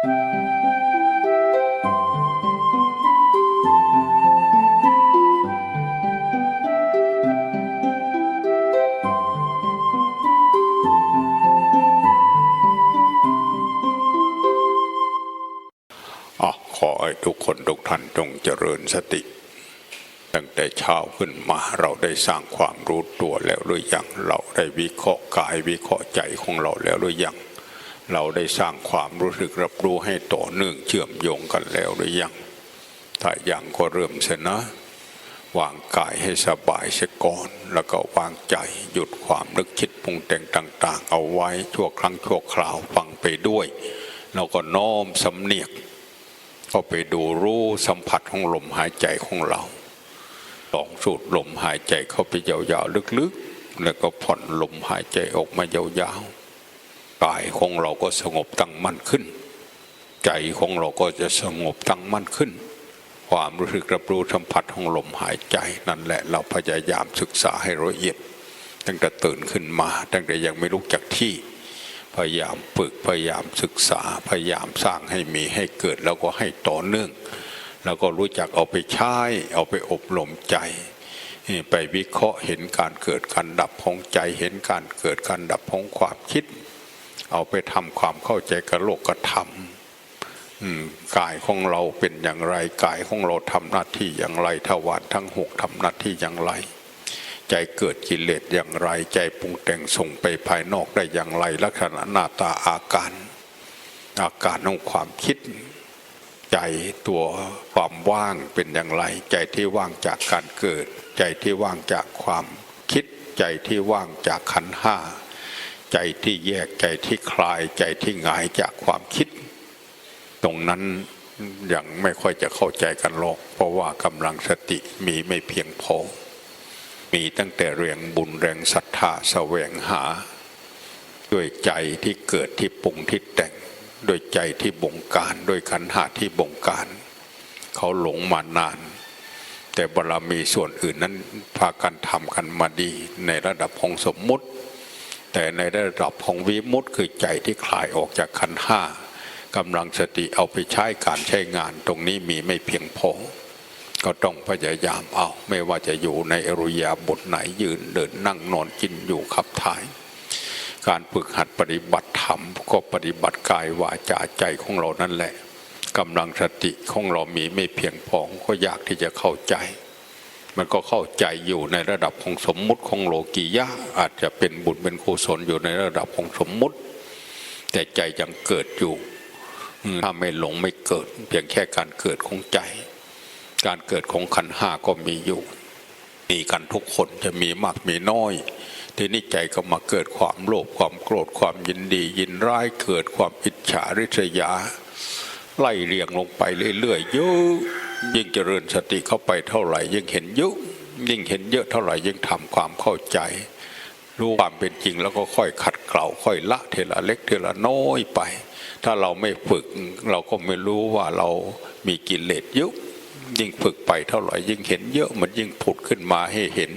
ขอให้ทุกคนทุกท่านจงเจริญสติ ตั้งแต่เช้าขึ้นมาเราได้สร้างความรู้ตัวแล้วหรือยังเราได้วิเคราะห์กายวิเคราะห์ใจของเราแล้วหรือยัง เราได้สร้างความรู้สึกรับรู้ให้ต่อเนื่องเชื่อมโยงกันแล้วหรือยัง ถ้ายังก็เริ่มเสนะ วางกายให้สบายเสียก่อน แล้วก็วางใจหยุดความนึกคิดปรุงแต่งต่าง ๆ เอาไว้ชั่วครั้งชั่วคราวฟังไปด้วย แล้วก็น้อมสำเนียกก็ไปดูรู้สัมผัสของลมหายใจของเราลองสูดลมหายใจเข้าไปยาวๆลึกๆ แล้วก็ผ่อนลมหายใจออกมายาวๆ กายของเราก็สงบตั้งมั่นขึ้น ใจของเราก็จะสงบตั้งมั่นขึ้น ความรู้สึกรับรู้สัมผัสของลมหายใจนั่นแหละเราพยายามศึกษาให้ละเอียด ตั้งแต่ตื่นขึ้นมา ตั้งแต่ยังไม่ลุกจากที่ พยายามฝึกพยายามศึกษาพยายามสร้างให้มีให้เกิดแล้วก็ให้ต่อเนื่อง แล้วก็รู้จักเอาไปใช้เอาไปอบรมใจไปวิเคราะห์เห็นการเกิดการดับของใจเห็นการเกิดการดับของความคิด เอาไปทำความเข้าใจกับโลกธรรมอืมกายของเราเป็นอย่างไรกายของเราทำหน้าที่อย่างไรทวารทั้งหกทำหน้าที่อย่างไร ใจเกิดกิเลสอย่างไร ใจปรุงแต่งส่งไปภายนอกได้อย่างไร ลักษณะหน้าตาอาการ อาการของความคิด ใจตัวความว่างเป็นอย่างไร ใจที่ว่างจากการเกิด ใจที่ว่างจากความคิด ใจที่ว่างจากขันห้า ใจที่แยกใจที่คลายใจที่หงายจากความคิด ตรงนั้นยังไม่ค่อยจะเข้าใจกันหรอกเพราะว่ากำลังสติมีไม่เพียงพอ มีตั้งแต่แรงบุญแรงศรัทธาแสวงหา ด้วยใจที่เกิดที่ปรุงที่แต่งโดยใจที่บงการโดยขันหาที่บงการ เขาหลงมานาน แต่บารมีส่วนอื่นนั้นพากันทำกันมาดีในระดับของสมมุติ แต่ในระดับของวิมุตติคือใจที่คลายออกจากขันห้ากำลังสติเอาไปใช้การใช้งานตรงนี้มีไม่เพียงพอก็ต้องพยายามเอา ไม่ว่าจะอยู่ในอริยาบทไหนยืนเดินนั่งนอนกินอยู่ขับถ่าย การฝึกหัดปฏิบัติธรรมก็ปฏิบัติกายวาจาใจของเรานั่นแหละกำลังสติของเรามีไม่เพียงพอก็ยากที่จะเข้าใจ มันก็เข้าใจอยู่ในระดับของสมมุติของโลกียะอาจจะเป็นบุญเป็นกุศลอยู่ในระดับของสมมุติ แต่ใจยังเกิดอยู่ถ้าไม่หลงไม่เกิด เพียงแค่การเกิดของใจ การเกิดของขันห้าก็มีอยู่มีกันทุกคนจะมีมากมีน้อยทีนี้ใจก็มาเกิดความโลภความโกรธความยินดี ยินร้ายเกิดความอิจฉาริษยา ไล่เรียงลงไปเรื่อยๆเยอะ ยิ่งเจริญสติเข้าไปเท่าไหร่ ยิ่งเห็นยอะยิ่งเห็นเยอะเท่าไหร่ยิ่งทำความเข้าใจ รู้ความเป็นจริงแล้วก็ค่อยขัดเกลาค่อยละเทละเล็กเทละน้อยไป ถ้าเราไม่ฝึกเราก็ไม่รู้ว่าเรามีกิเลสเยอะยิ่งฝึกไปเท่าไหร่ยิ่งเห็นเยอะมันยิ่งผุดขึ้นมาให้เห็น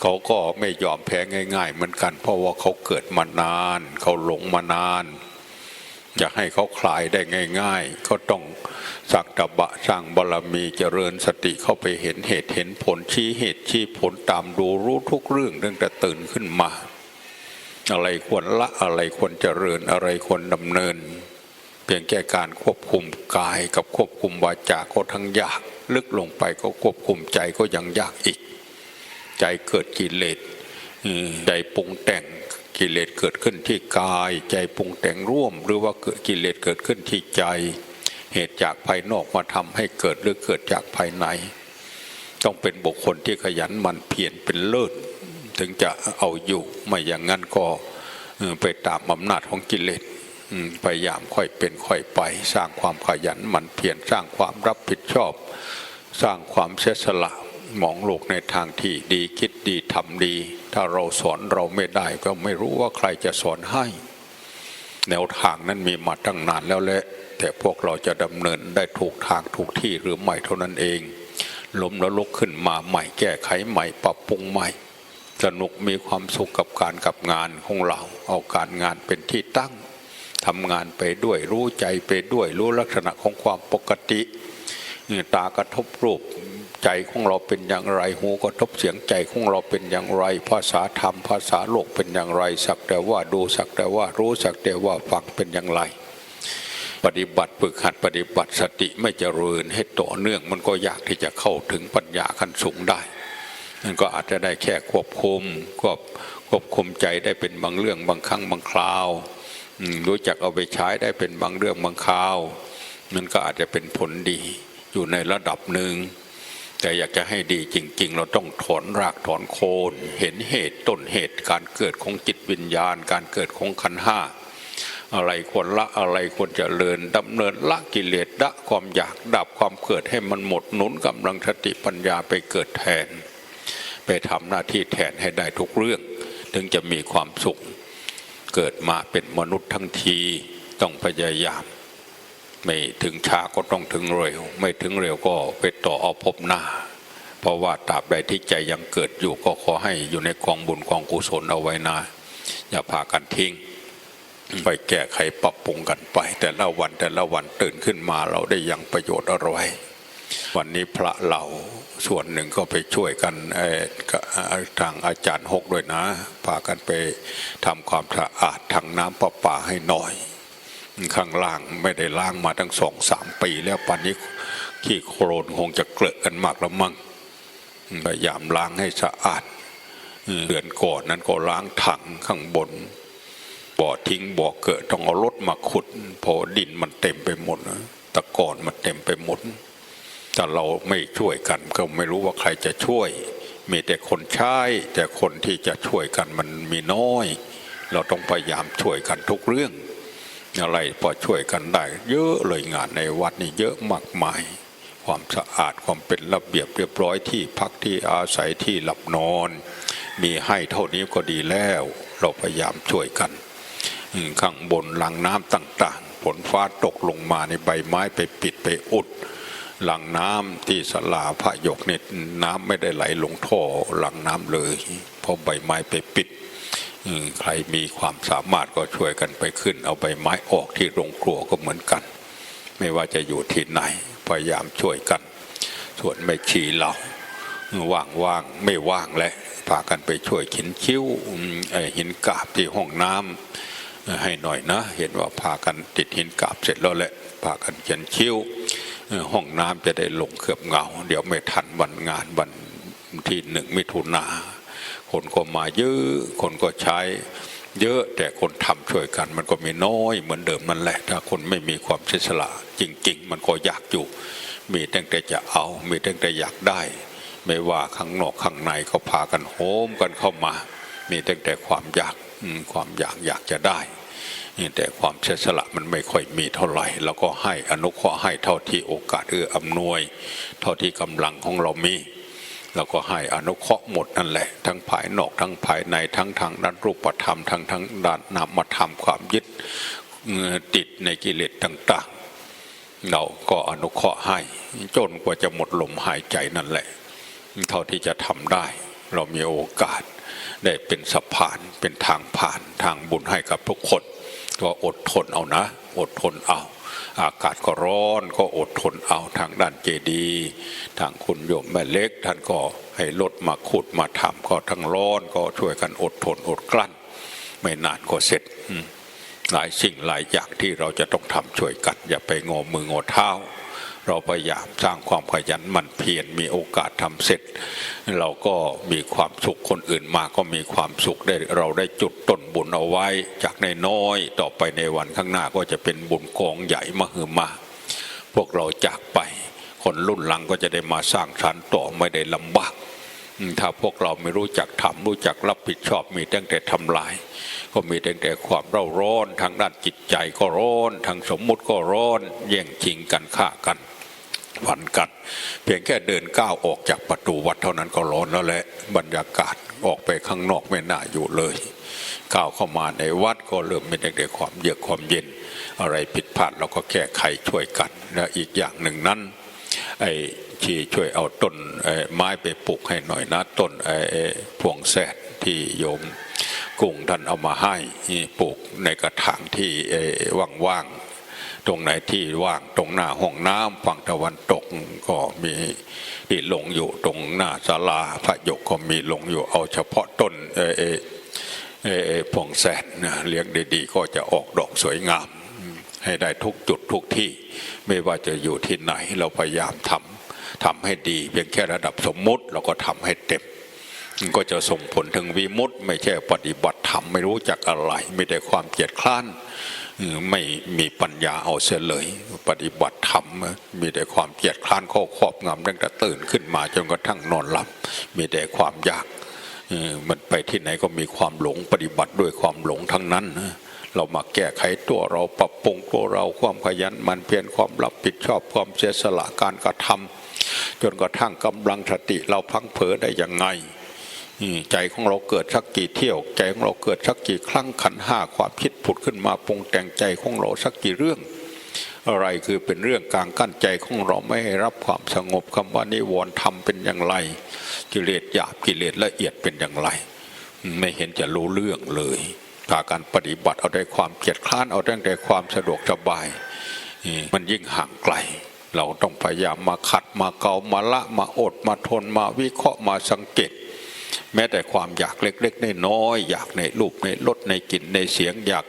เขาก็ไม่ยอมแพ้ง่าย ๆ เหมือนกัน เพราะว่าเขาเกิดมานาน เขาหลงมานาน อยากให้เขาคลายได้ง่ายๆก็ต้องสักตบะสร้างบารมีเจริญสติเข้าไปเห็นเหตุเห็นผลชี้เหตุชี้ผลตามดูรู้ทุกเรื่องตั้งแต่ตื่นขึ้นมา อะไรควรละอะไรควรเจริญอะไรควรดำเนิน เพียงแค่การควบคุมกายกับควบคุมวาจาก็ทั้งยาก ลึกลงไปก็ควบคุมใจก็ยังยากอีก ใจเกิดกิเลสใจปรุงแต่ง กิเลสเกิดขึ้นที่กาย ใจปรุงแต่งร่วม หรือว่ากิเลสเกิดขึ้นที่ใจ เหตุจากภายนอกมาทำให้เกิดหรือเกิดจากภายใน ต้องเป็นบุคคลที่ขยันหมันเพียรเป็นเลิศถึงจะเอาอยู่ไม่อย่างนั้นก็เอ่อไปตามอำนาจของกิเลสพยายามค่อยเป็นค่อยไป สร้างความขยันหมันเพียรสร้างความรับผิดชอบ สร้างความเสียสละ มองโลกในทางที่ดีคิดดีทำดี ถ้าเราสอนเราไม่ได้ก็ไม่รู้ว่าใครจะสอนให้ แนวทางนั้นมีมาตั้งนานแล้วแหละแต่พวกเราจะดำเนินได้ถูกทางถูกที่หรือไม่เท่านั้นเองล้มแล้วลุกขึ้นมาใหม่แก้ไขใหม่ปรับปรุงใหม่ สนุกมีความสุขกับการกับงานของเรา เอาการงานเป็นที่ตั้งทำงานไปด้วยรู้ใจไปด้วยรู้ลักษณะของความปกติตากระทบรูป ใจของเราเป็นอย่างไร หูกระทบเสียงใจของเราเป็นอย่างไร ภาษาธรรม ภาษาโลกเป็นอย่างไร สักแต่ว่าดูสักแต่ว่ารู้สักแต่ว่าฟังเป็นอย่างไร ปฏิบัติฝึกหัดปฏิบัติสติไม่เจริญให้ต่อเนื่องมันก็ยากที่จะเข้าถึงปัญญาขั้นสูงได้นั่นก็อาจจะได้แค่ควบคุมควบควบคุมใจได้เป็นบางเรื่องบางครั้งบางคราวรู้จักเอาไปใช้ได้เป็นบางเรื่องบางคราวมันก็อาจจะเป็นผลดีอยู่ในระดับหนึ่ง แต่อยากจะให้ดีจริง ๆ เราต้องถอนรากถอนโคนเห็นเหตุต้นเหตุการเกิดของจิตวิญญาณ การเกิดของขันห้าอะไรควรละอะไรควรจะเจริญดำเนินละกิเลสละความอยากดับความเกิดให้มันหมดหนุนกำลังสติปัญญาไปเกิดแทน ไปทำหน้าที่แทนให้ได้ทุกเรื่อง ถึงจะมีความสุข เกิดมาเป็นมนุษย์ทั้งทีต้องพยายาม ไม่ถึงช้าก็ต้องถึงเร็ว ไม่ถึงเร็วก็ไปต่อเอาพบหน้า เพราะว่าตราบใดที่ใจยังเกิดอยู่ก็ขอให้อยู่ในกองบุญกองกุศลเอาไว้นะอย่าพากันทิ้งไปแก้ไขปรับปรุงกันไป แต่ละวันแต่ละวันตื่นขึ้นมาเราได้ยังประโยชน์อะไรวันนี้พระเราส่วนหนึ่งก็ไปช่วยกันทางอาจารย์หกด้วยนะพากันไปทำความสะอาดทางน้ำประปาให้หน่อย ข้างล่างไม่ได้ล้างมาตั้งสองสามปี แล้วปันนี้ขี้โครนคงจะเกลอะกันมากแล้วมั้งพยายามล้างให้สะอาดเดือนก่อนนั้นก็ล้างถังข้างบน บ่อทิ้งบ่อเกิดต้องเอารถมาขุดพอดินมันเต็มไปหมดตะกอนมันเต็มไปหมดแต่เราไม่ช่วยกันก็ไม่รู้ว่าใครจะช่วย มีแต่คนใช้แต่คนที่จะช่วยกันมันมีน้อย เราต้องพยายามช่วยกันทุกเรื่อง อะไรพอช่วยกันได้ เยอะเลยงานในวัดนี่เยอะมากมาย ความสะอาดความเป็นระเบียบเรียบร้อยที่พักที่อาศัยที่หลับนอน มีให้เท่านี้ก็ดีแล้ว เราพยายามช่วยกันข้างบนหลังน้ำต่างๆฝนฟ้าตกลงมาในใบไม้ไปปิดไปอุดหลังน้ำที่สลาพระยกเนี่ยน้ำไม่ได้ไหลลงท่อหลังน้ำเลย เพราะใบไม้ไปปิด ใครมีความสามารถก็ช่วยกันไปขึ้น เอาใบไม้ออกที่โรงครัวก็เหมือนกัน ไม่ว่าจะอยู่ที่ไหนพยายามช่วยกัน ส่วนไม่ชีเราว่างว่างๆไม่ว่างและพากันไปช่วยขินคิ้วหินกาบที่ห้องน้ำเอ่อให้หน่อยนะ เห็นว่าพากันติดหินกาบเสร็จแล้วแหละพากันเขียนคิ้ว ห้องน้ำจะได้ลงเคลือบเงา เดี๋ยวไม่ทันวันงานวันที่หนึ่งมิถุนา คนก็มาเยอะคนก็ใช้ เยอะแต่คนทำช่วยกัน มันก็มีน้อยเหมือนเดิมนั่นแหละ ถ้าคนไม่มีความเสียสละจริง ๆ มันก็อยากอยู่ มีตั้งแต่จะเอา มีตั้งแต่อยากได้ ไม่ว่าข้างนอกข้างในก็พากันโหมกันเข้ามา มีตั้งแต่ความอยากความอยากอยากจะได้นี่แต่ความเสียสละมันไม่ค่อยมีเท่าไหร่ แล้วก็ให้อนุเคราะห์ให้เท่าที่โอกาสเอื้ออำนวย เท่าที่กำลังของเรามี แล้วก็ให้อนุเคราะห์หมดนั่นแหละ ทั้งภายนอกทั้งภายในทั้งทางด้านรูปธรรมทั้งทั้งด้านนามธรรมความยึดติดในกิเลสต่างๆ เราก็อนุเคราะห์ให้ จนกว่าจะหมดลมหายใจนั่นแหละ เท่าที่จะทำได้ เรามีโอกาสได้เป็นสะพานเป็นทางผ่านทางบุญให้กับทุกคนก็อดทนเอานะ อดทนเอา อากาศก็ร้อนก็อดทนเอาทางด้านเจดีทางคุณโยมแม่เล็ก ท่านก็ให้รถมาขุดมาทำก็ทั้งร้อนก็ช่วยกันอดทนอดกลั้น ไม่นานก็เสร็จหลายสิ่งหลายอย่างที่เราจะต้องทำช่วยกันอย่าไปงอมืองอเท้า เราพยายามสร้างความขยันหมั่นเพียรมีโอกาสทำเสร็จ เราก็มีความสุขคนอื่นมาก็มีความสุขได้เราได้จุดต้นบุญเอาไว้ จากในน้อยต่อไปในวันข้างหน้าก็จะเป็นบุญกองใหญ่มหึมา พวกเราจากไป คนรุ่นหลังก็จะได้มาสร้างสรรค์ต่อไม่ได้ลำบากถ้าพวกเราไม่รู้จักทำรู้จักรับผิดชอบมีตั้งแต่ทำลาย ก็มีตั้งแต่ความเร่าร้อนทางด้านจิตใจก็ร้อนทางสมมุติก็ร้อนแย่งชิงกันฆ่ากัน วันกันเพียงแค่เดินก้าวออกจากประตูวัดเท่านั้นก็ร้อนแล้วแหละบรรยากาศออกไปข้างนอกไม่น่าอยู่เลยก้าวเข้ามาในวัดก็เริ่มมีแต่ความเยือกความเย็น อะไรผิดพลาดเราก็แก้ไขช่วยกันและอีกอย่างหนึ่งนั้นไอ้ที่ช่วยเอาต้นไอ้ไม้ไปปลูกให้หน่อยนะต้นไอ้พวงแสดที่โยมกุ้งท่านเอามาให้ปลูกในกระถางที่ว่างๆ ตรงไหนที่ว่างตรงหน้าห้องน้ำฝั่งตะวันตกก็มีที่ลงอยู่ตรงหน้าศาลาพระยกก็มีลงอยู่เอาเฉพาะต้นเออเออเอเอพงแสนนะเลี้ยงดีๆ ก็จะออกดอกสวยงาม ให้ได้ทุกจุดทุกที่ ไม่ว่าจะอยู่ที่ไหนเราพยายามทำทำให้ดีเพียงแค่ระดับสมมุติเราก็ทำให้เต็ม ก็จะส่งผลถึงวิมุตติไม่ใช่ปฏิบัติธรรมไม่รู้จักอะไร ไม่ได้ความเกียดคร้านไม่มีปัญญาเอาเสียเลย ปฏิบัติธรรมมีแต่ความเกียดคร้านข้อครอบงำตั้งแต่ตื่นขึ้นมาจนกระทั่งนอนหลับ มีแต่ความยากมันไปที่ไหนก็มีความหลงปฏิบัติด้วยความหลงทั้งนั้นเรามาแก้ไขตัวเราปรับปรุงตัวเราความขยันมันเพียรความรับผิดชอบความเสียสละการกระทำจนกระทั่งกำลังสติเราพังเผอได้ยังไง ใจของเราเกิดสักกี่เที่ยว ใจของเราเกิดสักกี่ครั้งขันห้าความคิดผุดขึ้นมาปรุงแต่งใจของเราสักกี่เรื่อง อะไรคือเป็นเรื่องกลางกั้นใจของเราไม่ให้รับความสงบคำว่านิวรณ์ธรรมเป็นอย่างไร กิเลสหยาบกิเลสละเอียดเป็นอย่างไร ไม่เห็นจะรู้เรื่องเลยพาการปฏิบัติเอาได้ความเกียจคร้านเอาตั้แต่ความสะดวกสบาย มันยิ่งห่างไกล เราต้องพยายามมาขัดมาเกามาละมาอดมาทนมาวิเคราะห์มาสังเกต แม้แต่ความอยากเล็กๆน้อยๆอยากในรูปในรสในกลิ่นในเสียงอยาก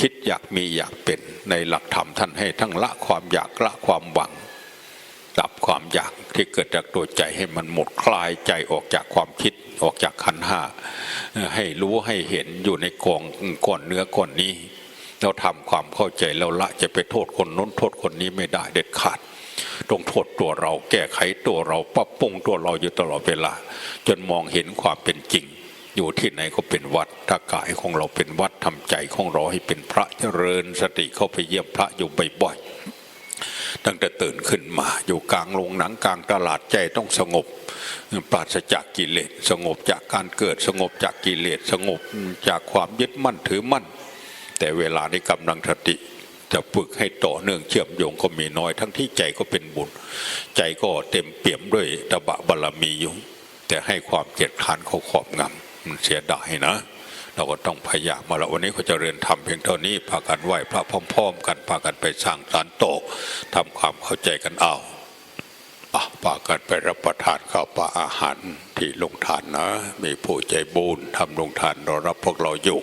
คิดอยากมีอยากเป็นในหลักธรรมท่านให้ทั้งละความอยากละความหวังดับความอยากที่เกิดจากตัวใจให้มันหมดคลายใจออกจากความคิดออกจากขันห้าให้รู้ให้เห็นอยู่ในกองก้อนเนื้อก้อนนี้ เราทำความเข้าใจเราละจะไปโทษคนน้นโทษคนนี้ไม่ได้เด็ดขาด ต้องโทษตัวเรา แก้ไขตัวเราปรับปรุงตัวเราอยู่ตลอดเวลา จนมองเห็นความเป็นจริง อยู่ที่ไหนก็เป็นวัดถ้ากายของเราเป็นวัดทำใจของเราให้เป็นพระเจริญสติเข้าไปเยี่ยมพระอยู่บ่อยๆตั้งแต่ตื่นขึ้นมาอยู่กลางโรงหนังกลางตลาดใจต้องสงบปราศจากกิเลสสงบจากการเกิดสงบจากกิเลสสงบจากความยึดมั่นถือมั่น แต่เวลานี้กำลังสติ จะฝึกให้ต่อเนื่องเชื่อมโยงก็มีน้อย ทั้งที่ใจก็เป็นบุญ ใจก็เต็มเปี่ยมด้วยตบะบารมีอยู่แต่ให้ความเกียดค้านเขาครอบงำมันเสียดายนะ เราก็ต้องพยายามมาแล้ววันนี้เขาจะเรียนทำเพียงเท่านี้พากันไหว้พระพร้อมๆ กันพากันไปสร้างสารโตกทำความเข้าใจกันเอาอะพากันไปรับประทานข้าวปลาอาหารที่ลงทานนะ มีผู้ใจบุญทำลงทานรอรับพวกเราอยู่